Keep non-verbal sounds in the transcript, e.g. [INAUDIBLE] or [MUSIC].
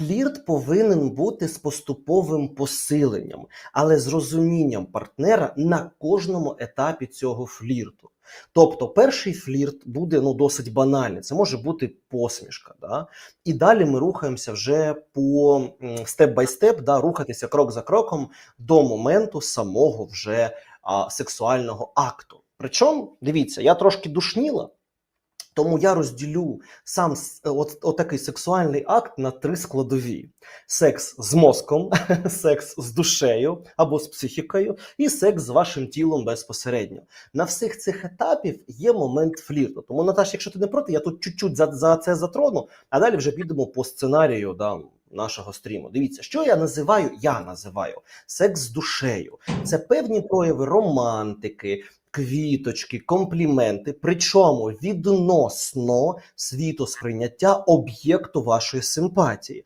Флірт повинен бути з поступовим посиленням, але з розумінням партнера на кожному етапі цього флірту. Тобто, перший флірт буде ну досить банальний. Це може бути посмішка. Да? І далі ми рухаємося вже по степ бай степ, да, рухатися крок за кроком до моменту самого вже а, сексуального акту. Причому, дивіться, я трошки душніла. Тому я розділю сам с- от, отакий сексуальний акт на три складові: секс з мозком, [LAUGHS] секс з душею або з психікою, і секс з вашим тілом безпосередньо. На всіх цих етапів є момент флірту. Тому, Наташ, якщо ти не проти, я тут чуть-чуть за, за це затрону, а далі вже підемо по сценарію да, нашого стріму. Дивіться, що я називаю? Я називаю секс з душею. Це певні прояви романтики, квіточки, компліменти, причому відносно світосприйняття об'єкту вашої симпатії.